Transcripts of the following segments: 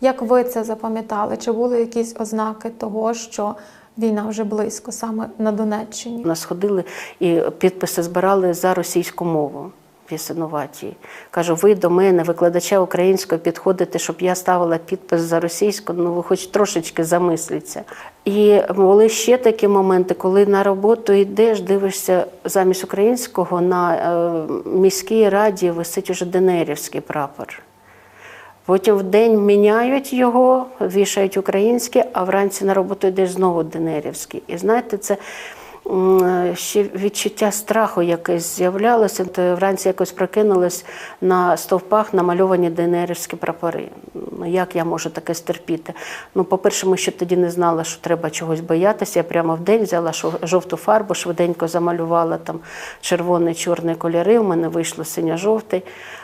Як ви це запам'ятали? Чи були якісь ознаки того, що війна вже близько, саме на Донеччині? Нас ходили і підписи збирали за російську мову в Ясинуваті. Кажу, ви до мене, викладача української, підходите, щоб я ставила підпис за російську, ну ви хоч трошечки замисліться. І були ще такі моменти, коли на роботу йдеш, дивишся замість українського на е, міській раді висить уже Денерівський прапор. Потім в день міняють його, вішають українське, а вранці на роботу йде знову Денерівський. І знаєте, це ще відчуття страху якесь з'являлося. То вранці якось прокинулись на стовпах намальовані Денерівські прапори. Ну, як я можу таке стерпіти? Ну, по-перше, ми ще тоді не знали, що треба чогось боятися. Я прямо в день взяла жовту фарбу, швиденько замалювала там червоний, чорний кольори. У мене вийшло синьо-жовтий.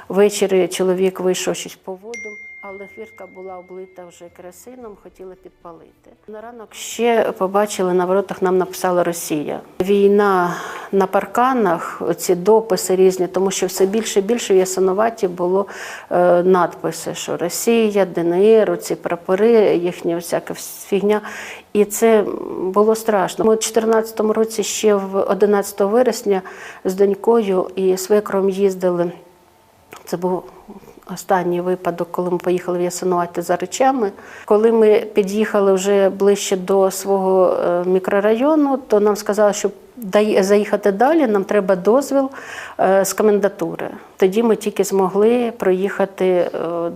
Ввечері чоловік вийшов щось по воду, але фірка була облита вже керосином, хотіли підпалити. На ранок ще побачили на воротах, нам написала Росія. Війна на парканах, ці дописи різні, тому що все більше і більше в Ясиноваті було е, надписи, що Росія, ДНР, оці прапори, їхня всяка фігня. І це було страшно. Ми у 2014 році ще в 11 вересня з донькою і свекром їздили. Це був останній випадок, коли ми поїхали в Ясинувати за речами. Коли ми під'їхали вже ближче до свого е, мікрорайону, то нам сказали, що заїхати далі, нам треба дозвіл е, з комендатури. Тоді ми тільки змогли проїхати е,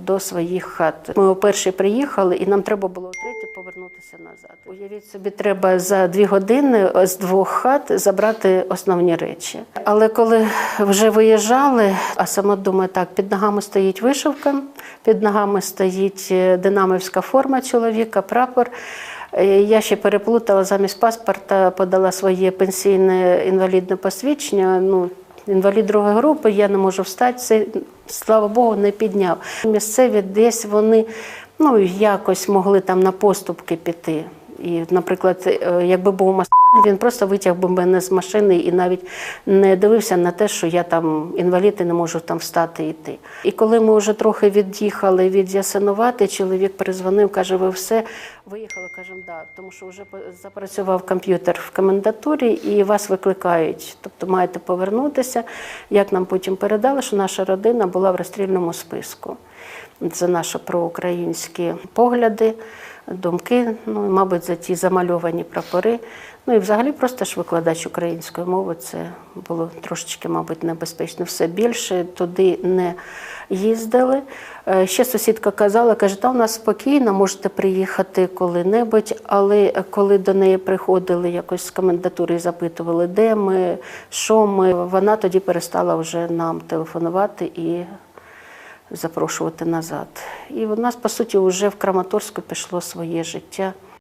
до своїх хат. Ми перші приїхали, і нам треба було повернутися назад. Уявіть собі, треба за дві години з двох хат забрати основні речі. Але коли вже виїжджали, а сама думаю, так, під ногами стоїть вишивка, під ногами стоїть е, динамівська форма чоловіка, прапор. Е, Я ще переплутала замість паспорта, подала своє пенсійне інвалідне посвідчення. Ну, інвалід другої групи, я не можу встати. Це, слава Богу, не підняв. Місцеві десь вони ну, якось могли там на поступки піти. І, наприклад, е, якби був Москва, він просто витяг би мене з машини і навіть не дивився на те, що я там інвалід і не можу там встати і йти. І коли ми вже трохи від'їхали від Ясинувати, чоловік перезвонив, каже: ви все виїхали? Кажемо, да, тому що вже запрацював комп'ютер в комендатурі і вас викликають. Тобто маєте повернутися. Як нам потім передали, що наша родина була в розстрільному списку. Це наші проукраїнські погляди, думки, ну мабуть, за ті замальовані прапори. Ну і взагалі просто ж викладач української мови це було трошечки, мабуть, небезпечно. Все більше туди не їздили. Е, Ще сусідка казала, каже, та у нас спокійно, можете приїхати коли-небудь, але коли до неї приходили якось з комендатури і запитували, де ми, що ми, вона тоді перестала вже нам телефонувати і запрошувати назад. І в нас, по суті, вже в Краматорську пішло своє життя.